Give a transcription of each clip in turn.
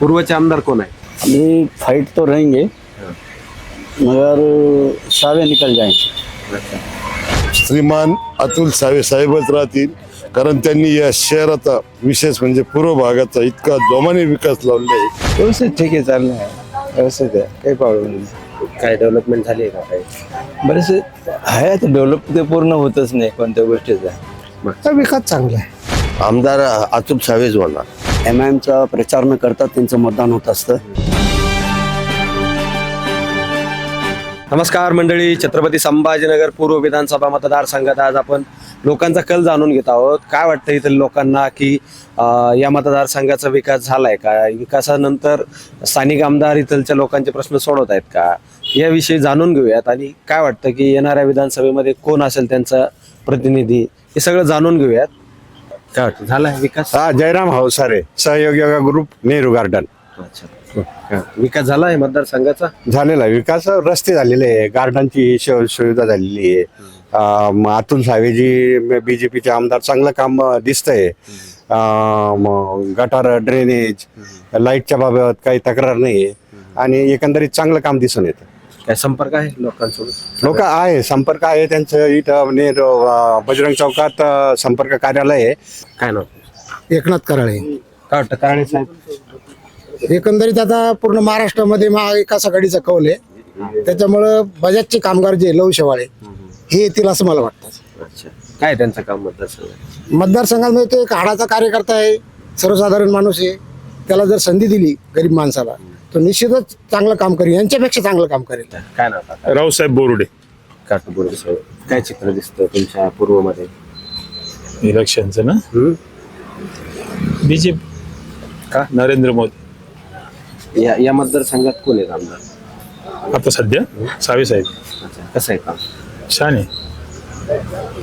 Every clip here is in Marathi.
पूर्वचे आमदार कोण आहे? अभी फाइट तो रहेंगे मगर सावे निकल जाएंगे श्रीमान अतुल सावे साहेबच राहतील कारण त्यांनी या शहराचा विशेष म्हणजे पूर्व भागाचा इतका जोमाने विकास लावलेला आहे. व्यवस्थित ठीक आहे चाललं आहे. व्यवस्थित आहे काही प्रॉब्लेम नाही. काय डेव्हलपमेंट झाली आहे का काही? बरेचसे आहे आता डेव्हलप ते पूर्ण होतच नाही कोणत्या गोष्टीचा. विकास चांगला आहे. आमदार अतुल सावेज होणार. एम आय एमचा प्रचार न करता त्यांचं मतदान होत असतं. नमस्कार मंडळी छत्रपती संभाजीनगर पूर्व विधानसभा मतदारसंघात आज आपण लोकांचा कल जाणून घेत आहोत. काय वाटतं इथं लोकांना की या मतदारसंघाचा विकास झालाय का? विकासानंतर स्थानिक आमदार इथलच्या लोकांचे प्रश्न सोडवत आहेत का? याविषयी जाणून घेऊयात आणि काय वाटतं की येणाऱ्या विधानसभेमध्ये कोण असेल त्यांचा प्रतिनिधी? हे सगळं जाणून घेऊयात. काय वाटतं झालाय विकास? हा जयराम हौसारे सहयोग योगा ग्रुप नेहरू गार्डन। अच्छा। हा. विकास झालाय मतदारसंघाचा? झालेला आहे. विकास रस्ते झालेले आहे. गार्डनची सुविधा झालेली आहे. अं, म अतुल सावेजी बीजेपीचे आमदार चांगलं काम अं, दिसतंय. अं, म गटार ड्रेनेज लाईटच्या बाबत काही तक्रार नाही आहे आणि एकंदरीत चांगलं काम दिसून येतं. काय संपर्क आहे लोकांसोबत? लोक आहे संपर्क आहे त्यांचं. इथं बजरंग चौकात अं, संपर्क कार्यालय आहे. काय नाव? एकनाथ कराळे. काय वाटतं कारणे साहेब? एकंदरीत आता पूर्ण महाराष्ट्रामध्ये महाविकास आघाडीचा कौल आहे. त्याच्यामुळं बजाजचे कामगार जे लव शेवाळे हे येतील असं मला वाटतं. अच्छा. काय त्यांचं काम मतदारसंघ मतदारसंघामध्ये तो एक हाडाचा कार्यकर्ता आहे सर्वसाधारण माणूस आहे. त्याला जर संधी दिली गरीब माणसाला तो निश्चितच चांगलं काम करेल यांच्यापेक्षा चांगलं काम करेल. काय नाव काका? रावसाहेब बोरुडे. काटपूर साहेब काय चित्र दिसतं तुमच्या पूर्वमध्ये? इलेक्शनचं ना? हम्म? बीजेपी. का? नरेंद्र मोदी. या या मतदारसंघात कोण आहेत आमदार? आता सध्या सावे साहेब. अच्छा कसं आहे काम? छान आहे.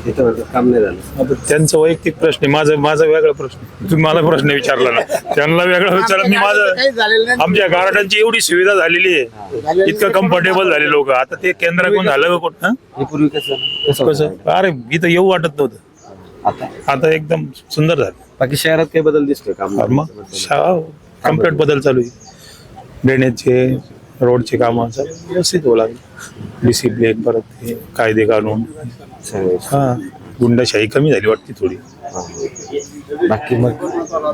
इथं काम नाही झालं. आता त्यांचा वैयक्तिक प्रश्न आहे माझा माझा वेगळा प्रश्न आहे. तुम्ही मला प्रश्न विचारला ना. त्यांना वेगळा विचारला. मी माझं काही झालेलं नाही. आमच्या गार्डनची एवढी सुविधा झालेली आहे. इतकं कम्फर्टेबल झाले लोक. आता ते केंद्राकडून झालं का कोण? हं? हे पूर्वी कसं? कसं कसं? होतं? अरे इथं येऊ वाटत नव्हतं. आता? आता एकदम सुंदर झालं. बाकी शहरात काही बदल दिसतोय काम मग कंप्लीट बदल चालू आहे. ड्रेनेजचे रोडचे कामं सगळं व्यवस्थित होऊ लागले डिसिप्लिन परत हे कायदे कानून. हा गुंडाशाही कमी झाली वाटते थोडी. बाकी मग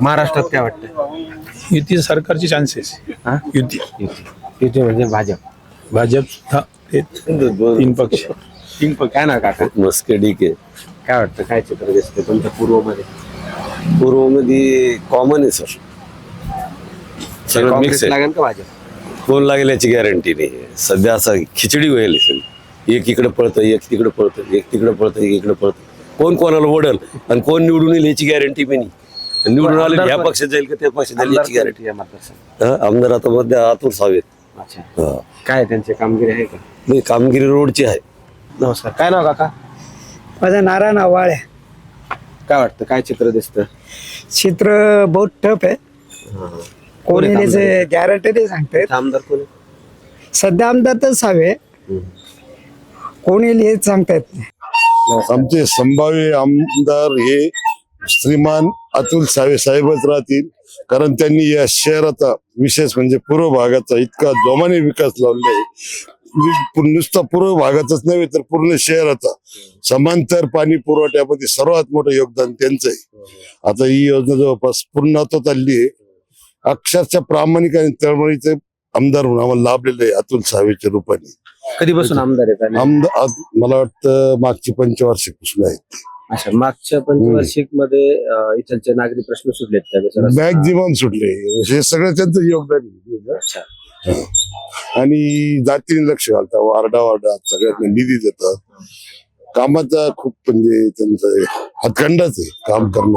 महाराष्ट्रात काय वाटतं युती सरकारचे चान्सेस हा? युती. युती म्हणजे भाजप. भाजप हा ते तीन पक्ष. तीन पण काय ना काका? मस्के डीके काय वाटतं? काय चित्र दिसतं तुमच्या पूर्वमध्ये? पूर्वमध्ये कॉमन आहे सर सगळं काँग्रेस मिक्स आहे. लागेल का भाजप? कोण लागेल याची गॅरंटी नाही. सध्या असं खिचडी होईल. एक इकडे पळतं एक तिकडे पळतं एक तिकडे पळतं एक इकडे पळतं. कोण कोणाला ओढल आणि कोण निवडून येईल याची गॅरंटी बी नाही. निवडून आले ह्या पण- पक्षात जाईल का त्या पक्षात जाईल आमदार याची गॅरंटी आमदार आता मध्ये आतूर सावेत अच्छा. हा. काय त्यांची कामगिरी आहे का? नाही कामगिरी रोडची आहे. नमस्कार. काय नाव काका? माझं नारायण आवाळे काय वाटतं? काय चित्र दिसतं? चित्र बहुत टफ आहे. कोणी त्याचे गॅरंटी नाही सांगता. आमदार कोण आहे? सध्या आमदार तर हवे कोणी येईल हेच सांगता येत नाही. आमचे संभाव्य आमदार हे श्रीमान अतुल सावे साहेबच राहतील. कारण त्यांनी या शहराचा विशेष म्हणजे पूर्व भागाचा इतका जोमाने विकास लावलेला आहे. वि- पु- नुसता पूर्व भागाचाच नव्हे तर पूर्ण शहराचा. समांतर पाणी पुरवठ्यामध्ये सर्वात मोठं योगदान त्यांचं आहे. आता ही योजना जवळपास पूर्णत्वात आली आहे. अक्षरशः प्रामाणिक आणि तळमळीचे आमदार म्हणून आम्हाला लाभलेले आहे अतुल सावेच्या रूपाने. कधीपासून आमदार आहेत आणि- आमदार आज- मला वाटतं मागची पंचवार्षिकपासून आहेत अच्छा मागच्या पंचवार्षिकमध्ये इथलचे नागरी प्रश्न सुटलेत विचारात. मॅक्झिमम सुटले. हे सगळं त्यांचं योगदान आहे. अच्छा. आणि जातीने लक्ष घालतात वारडा वारडा सगळ्यांना निधी देतात. कामाचा खूप म्हणजे त्यांचं हातखंडाच आहे काम करणं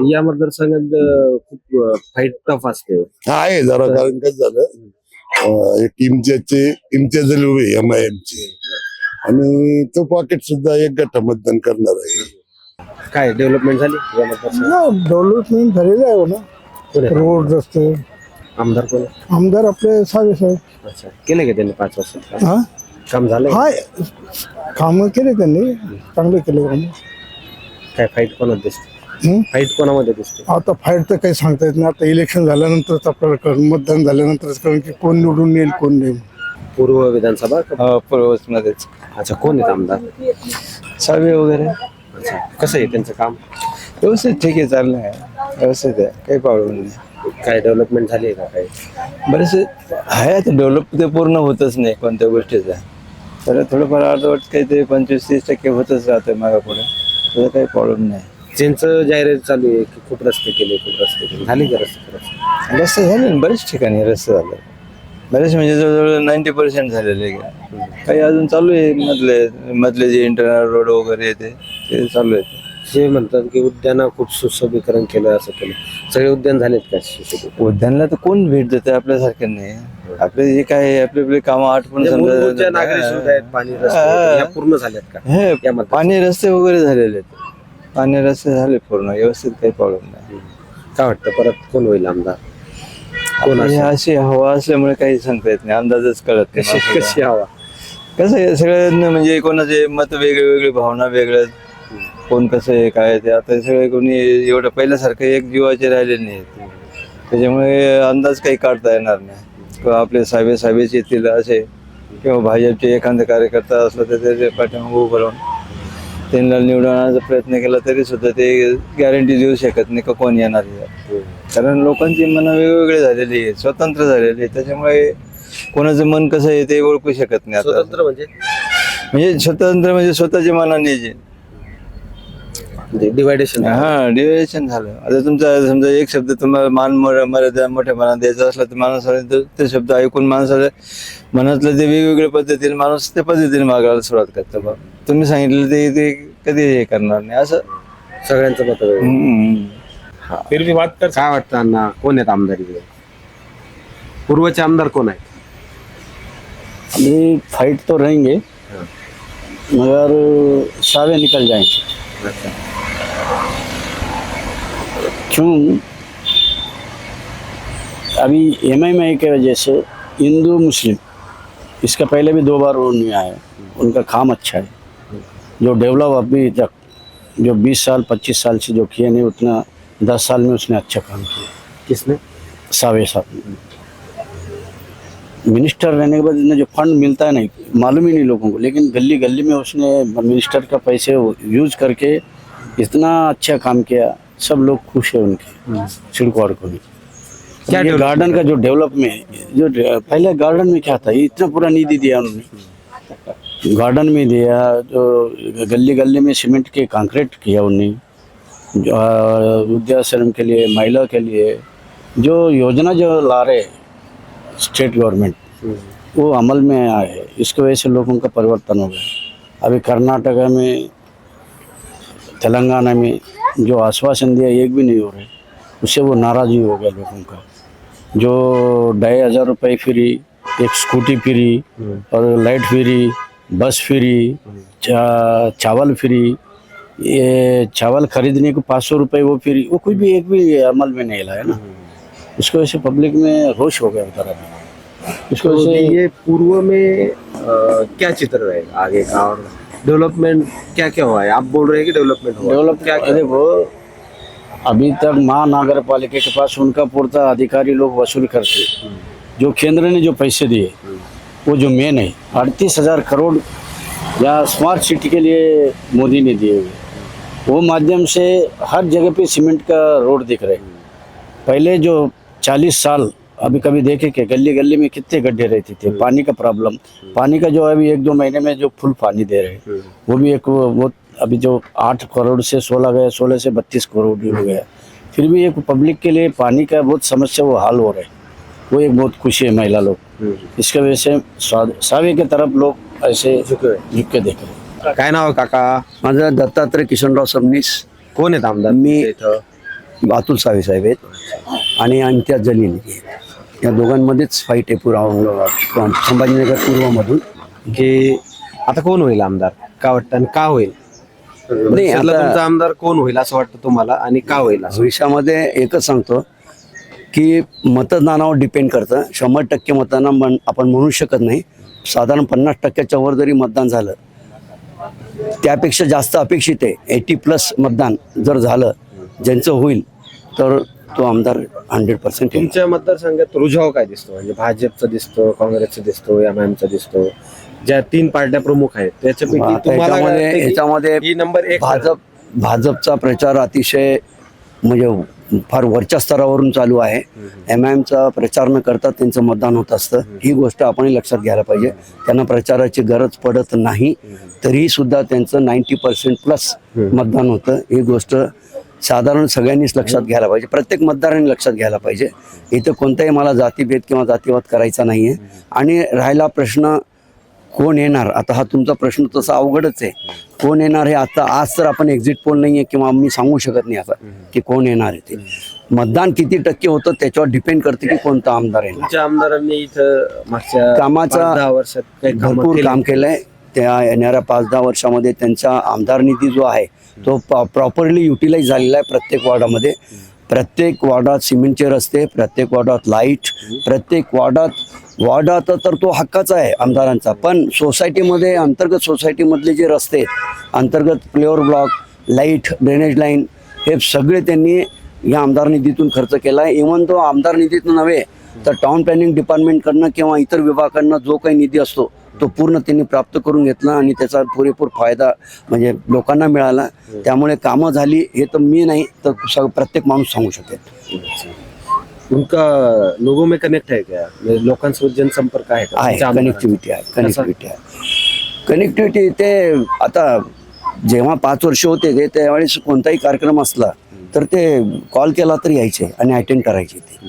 या मतदारसंघात अं, खूप फाईट टफ असते. हा आहे जरा कारण कसं झालं अं, एक इम्तियाजचे इम्तियाज अली उभे एम आय एम चे. आणि तो पॉकेट सुद्धा एक गट मतदान करणार आहे. काय डेव्हलपमेंट झाली? या मतदारसंघात डेव्हलपमेंट झालेलं आहे हो ना? रोड रस्ते. आमदार कोण? आहे? आमदार आपले सावे साहेब. अच्छा केले का त्यांनी पाच वर्षात हा? काम झालंय? हाय कामं केले त्यांनी. चांगले केले कामं काय फाईट कोणात दिसते? फाईट कोणामध्ये दिसते? आता फाईट तर काही सांगता येत नाही. आता इलेक्शन झाल्यानंतरच आपल्याला कळून मतदान झाल्यानंतरच कळून की कोण निवडून येईल कोण नाही. पूर्व विधानसभा का? हो पूर्वजमध्येच अच्छा कोण आहेत आमदार? सावे वगैरे. अच्छा कसं आहे त्यांचं काम? व्यवस्थित ठीक आहे चाललं आहे. व्यवस्थित आहे. काही प्रॉब्लेम नाही. काय डेव्हलपमेंट झाली आहे का काही? बरेचसे आहे आता. डेव्हलप ते पूर्ण होतच नाही कोणत्या गोष्टीचा. तर थोडंफार अर्धवट काही ते पंचवीस तीस टक्के होतच राहतं मागा पुढे. त्याचा काही प्रॉब्लेम नाही. त्यांचं जाहिरात चालू आहे की खूप रस्ते केले खूप रस्ते केले. झाले का रस्ते रस्ते? रस्ते झाले ना बरेच ठिकाणी रस्ते झाले. बरेच म्हणजे जवळजवळ नाईन्टी पर्सेंट झालेले आहे. काही अजून चालू आहे मधले मधले जे इंटरनल रोड वगैरे आहे ते ते चालू आहे जे म्हणतात की उद्यानं खूप सुशोभीकरण केलं असं केलं. सगळे उद्यान झालेत का सुशोभीकरण? उद्यानला तर कोण भेट देते आपल्यासारखे नाही. आपले जे काय आहे, आपले आपले कामं आटपून म्हणजे मूलभूत ज्या नागरी समजा सुविधा आहेत पाणी रस्ते. या पूर्ण झाल्यात का? हे या मतदार- पाणी रस्ते वगैरे झालेले आहेत. पाणी रस्ते झाले पूर्ण. व्यवस्थित काही प्रॉब्लेम नाही. काय वाटतं परत कोण होईल आमदार? कोण आता हे असेल? अशी हवा असल्यामुळे काही सांगता येत नाही. अंदाजच कळत नाही कशी माणसाला. कशी हवा? कसं आहे सगळ्यांना म्हणजे कोणाचे मत वेगळे वेगळे भावना वेगळ्या. कोण कसं आहे काय आहे ते आता सगळे कोणी एवढं पहिल्यासारखं एक जीवाचे राहिले नाही त्याच्यामुळे अंदाज काही काढता येणार नाही. किंवा आपले साहेब साहेबच येतील असे. किंवा भाजपचे एखादा कार्यकर्ता असला तर त्याच्या पाठीमागे उभं राहून. त्यांना निवडून आणायचा प्रयत्न केला तरी सुद्धा ते गॅरंटी देऊ शकत नाही का कोण येणार आहे. कारण लोकांची मनं वेगवेगळे झालेली आहेत स्वतंत्र झालेली आहेत. त्याच्यामुळे कोणाचं मन कसं आहे ते ओळखू शकत नाही स्वतंत्र म्हणजे? म्हणजे स्वतंत्र म्हणजे स्वतःच्या मनाने जे. डिवायडेशन हा डिव्हिजन झालं. आता तुमचा समजा एक शब्द तुम्हाला मान मर- मर्यादा मोठ्या मनात द्यायचा असला तर माणसाला तो- ते शब्द ऐकून माणसाला मनातलं ते वेगवेगळ्या पद्धतीने माणूस त्या पद्धतीने मागायला सुरुवात करतो बा. तुम्ही सांगितलं ते ते कधी हे करणार नाही असं? सगळ्यांचं मत. हम्म. फिर भी बात कर काय वाटतं अण्णा कोण आहेत आमदार इकडे? पूर्वचे आमदार कोण आहेत? अभी फाइट तो रहेंगे मगर सावे निकल जाएँगे क्यों? अभी एम आई की वजह से हिंदू मुस्लिम इसका पहले भी दो बार वो नहीं आया उनका काम अच्छा है। जो डेवलप अभी तक जो 20 साल 25 साल से जो किए नहीं उतना 10 साल में उसने अच्छा काम किया। किसने? सावे साहब। मिनिस्टर रहने के बाद इन्हें जो फंड मिलता है नहीं मालूम ही नहीं लोगों को लेकिन गली गली में उसने मिनिस्टर का पैसे यूज़ करके इतना अच्छा काम किया सब लोग खुश है उनके छिड़कवाड़ को भी। क्या ये गार्डन का जो डेवलप में जो पहले गार्डन में क्या था इतना पूरा निधि दिया उन्होंने। गार्डन में दिया जो गली गली में सीमेंट के कंक्रीट किया अ, वृद्धाश्रम के लिए महिला के लिए जो योजना जो ला रहे स्टेट गवर्नमेंट वो अमल में आए। हैं इसकी वजह से लोगों का परिवर्तन हो गया। अभी कर्नाटका में तेलंगाना में जो आश्वासन दिया एक भी नहीं हो रहे। उससे वो नाराज़गी हो गया लोगों का। जो ढाई हज़ार रुपये फ्री एक स्कूटी फ्री और लाइट फ्री बस फ्री चा, चावल फ्री ये चावल खरीदने को पाँच सौ रुपये वो फ्री वो कोई भी एक भी अमल में नहीं लाया ना। उसकी वजह से पब्लिक में रोश हो गया उधर अभी उसकी तो वजह से ये पूर्व में अ, क्या चित्र रहेगा आगे का और डेवलपमेंट क्या क्या हुआ है? आप बोल रहे हैं कि डेवलपमेंट हुआ। डेवलप क्या क्या देखो अभी तक महानगर पालिका के पास उनका पूर्ता अधिकारी लोग वसूल करते। जो केंद्र ने जो पैसे दिए वो जो मेन है, अड़तीस हज़ार करोड़ या स्मार्ट सिटी के लिए मोदी ने दिए हुए। वो माध्यम से हर जगह पे सीमेंट का रोड दिख रहे पहले जो चालीस साल अभी कभी देखे कि गली गली में कितने गड्ढे रहते थे, पानी का प्रॉब्लम पानी का जो अभी एक दो महीने में जो फुल पानी दे रहे वो भी एक वो अभी जो आठ करोड़ से सोलह गया, सोलह से बत्तीस करोड़ हो गया। फिर भी एक पब्लिक के लिए पानी का बहुत समस्या वो हाल हो रहा है। वो एक बहुत खुशी है महिला लोग। इसके वजह से स्वा- की तरफ लोग ऐसे झुक के देख रहे काय नाव आहे काका? माझं दत्तात्रय किशनराव सबनीस कोण आहेत आमदार? मी- इथं अतुल सावे साहेब आहेत. आणि अंत्या जलील या दोघांमध्येच फाईट आहे पुरा औरंगाबाद संभाजीनगर पूर्वमधून. की आता कोण होईल आमदार? का वाटतं? आणि का होईल? नाही, आता- तुमचा आमदार कोण होईल असं वाटतं तुम्हाला? आणि का होईल असं? भविष्यामध्ये एकच सांगतो की मतदानावर डिपेंड करतं. शंभर टक्के मतदान म्हण आपण म्हणू शकत नाही. साधारण पन्नास टक्क्याच्या वर जरी मतदान झालं त्यापेक्षा जास्त अपेक्षित आहे. एटी प्लस मतदान जर झालं ज्यांचं होईल तर तो आमदार हंड्रेड पर्सेंट तुमच्या मतदारसंघात रुझाव काय दिसतो? म्हणजे भाजपचा दिसतो काँग्रेसचा दिसतो एम चा दिसतो. ज्या तीन पार्ट्या प्रमुख आहेत त्याच्यापैकी याच्यामध्ये भाजप भाजपचा प्रचार अतिशय म्हणजे फार वरच्या स्तरावरून चालू आहे. एम आय एमचा प्रचार न करता त्यांचं मतदान होत असतं. ही गोष्ट आपण लक्षात घ्यायला पाहिजे. त्यांना प्रचाराची गरज पडत नाही तरीही सुद्धा त्यांचं नाईन्टी पर्सेंट प्लस मतदान होतं. ही गोष्ट साधारण सगळ्यांनीच लक्षात घ्यायला पाहिजे. प्रत्येक मतदारांनी लक्षात घ्यायला पाहिजे. इथं कोणताही मला जातीभेद किंवा जातीवाद करायचा नाही आहे आणि राहिला प्रश्न कोण येणार? आता हा तुमचा प्रश्न तसा अवघडच आहे. कोण येणार हे आता आज तर आपण एक्झिट पोल नाही आहे किंवा मी सांगू शकत नाही आता की कोण येणार आहे ते. मतदान किती टक्के होतं त्याच्यावर डिपेंड करते की कोणता आमदार येणार. आमदारांनी इथं मागच्या कामाचा वर्षात भरपूर. काम केलंय. त्या येणाऱ्या पाच दहा वर्षामध्ये त्यांचा आमदार निधी जो आहे तो प्रॉपरली युटिलाइज झालेला आहे प्रत्येक वॉर्डामध्ये. प्रत्येक वॉर्डात सिमेंटचे रस्ते प्रत्येक वॉर्डात लाइट प्रत्येक वॉर्डात वॉर्डात तर तो हक्काचा आहे आमदारांचा. पण सोसायटीमध्ये अंतर्गत सोसायटीमधले जे रस्ते अंतर्गत flair block light drainage line हे सगळे त्यांनी या आमदार निधीतून खर्च केला आहे इव्हन तो आमदार निधीतून नव्हे तर टाउन प्लॅनिंग डिपार्टमेंटकडनं किंवा इतर विभागाकडनं जो काही निधी असतो तो पूर्ण त्यांनी प्राप्त करून घेतला आणि त्याचा पुरेपूर फायदा म्हणजे लोकांना मिळाला. त्यामुळे कामं झाली हे तर मी नाही तर प्रत्येक माणूस सांगू शकेल. उनका लोगों में कनेक्ट है क्या म्हणजे लोकांसोबत जनसंपर्क आहे का? आहे? कनेक्टिव्हिटी आहे कनेक्टिव्हिटी आहे. कनेक्टिव्हिटी ते आता जेव्हा पाच वर्ष होते ते त्यावेळेस कोणताही कार्यक्रम असला तर ते कॉल केला तर यायचे आणि अटेंड करायचे ते.